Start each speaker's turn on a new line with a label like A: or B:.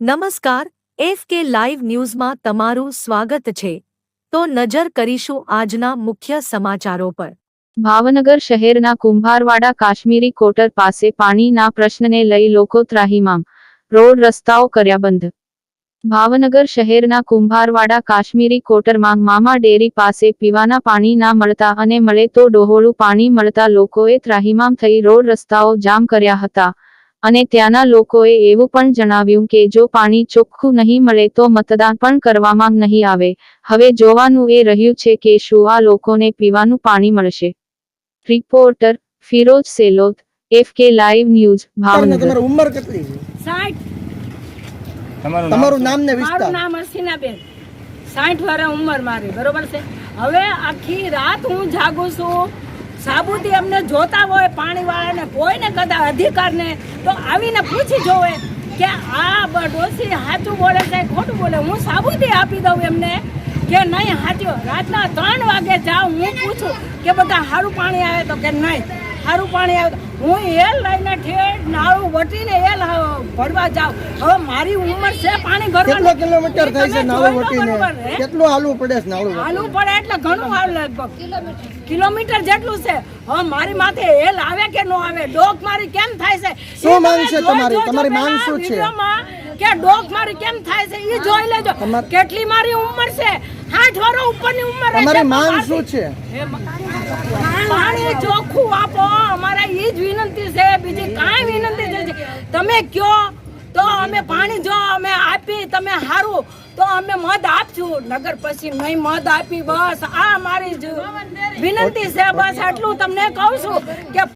A: નમસ્કાર, F K live ન્યૂઝમાં તમારું સ્વાગત છે. તો નજર કરીશું આજના મુખ્ય સમાચારો પર.
B: ભાવનગર શહેરના કુંભારવાડા કાશ્મીરી કોટર પાસે પાણીના પ્રશ્નને લઈ લોકો ત્રાહીમામ, રોડ રસ્તાઓ કર્યા બંધ. ભાવનગર શહેરના કુંભારવાડા કાશ્મીરી કોટરમાં મામા ડેરી પાસે પીવાના પાણી ના મળતા અને મળે તો ડોહોળું પાણી મળતા લોકોએ ત્રાહીમામ થઈ રોડ રસ્તાઓ જામ કર્યા હતા. અને ત્યાંના લોકોએ એવું પણ જણાવ્યું કે જો પાણી ચોખ્ખું નહીં મળે તો મતદાન પણ કરવામાં નહીં આવે. હવે જોવાનું એ રહ્યું છે કે શું આ લોકોને પીવાનું પાણી મળશે. Reporter Firoz Selot F K live news Bhavnagar.
C: ઉંમર કેટલી? છે
D: તમારું નામ?
C: તમારું નામ ને
E: મારું
C: વિસ્તાર
E: નામ હસીનાબેન 60 વર્ષ ઉંમર મારી બરોબર છે? હવે આખી રાત હું જાગું છું સાબુથી અમને જોતા હોય પાણી વાળાને કોઈને કદા અધિકારને, તો આવીને પૂછી જોવે કે આ ડોસી સાચું બોલે છે, ખોટું બોલે. હું સાબુથી આપી દઉં એમને કે નહીં સાચું રાતના ત્રણ વાગે જાઉં, હું પૂછું કે બધા સારું પાણી આવે તો? કે, નહીં સારું પાણી આવે હું એલ લઈને ઠેઠ નાળું વટીને એ ભરવા જાવ હવે મારી ઉંમર છે પાણી
C: કેટલો કિલોમીટર થાય છે નાળું વટીને? કેટલું હાલવું પડે છે નાળું?
E: હાલવું પડે એટલે ઘણું હાલ લગભગ. કિલોમીટર જેટલું છે. હવે મારી માથે હેલ આવે કે ન આવે? ડોક મારી કેમ થાય છે?
C: શું માંગ છે તમારી? તમારી માંગ શું છે?
E: કે ડોક મારી કેમ થાય છે એ જોઈ લેજો. કેટલી મારી ઉંમર છે? આઠ વર્ષ ઉપરની ઉંમર છે.
C: તમારી માંગ શું છે?
E: પાણી ચોખ્ખું આપો. અમારે એ જ વિનંતી છે. બીજી કાંઈ તમે કયો? તો અમે પાણી જો અમે આપી તમે હારું. તો અમે મધ આપશું નગર પછી નહીં મધ આપી બસ. આ મારી જ વિનંતી છે. બસ આટલું તમને કહું છું કે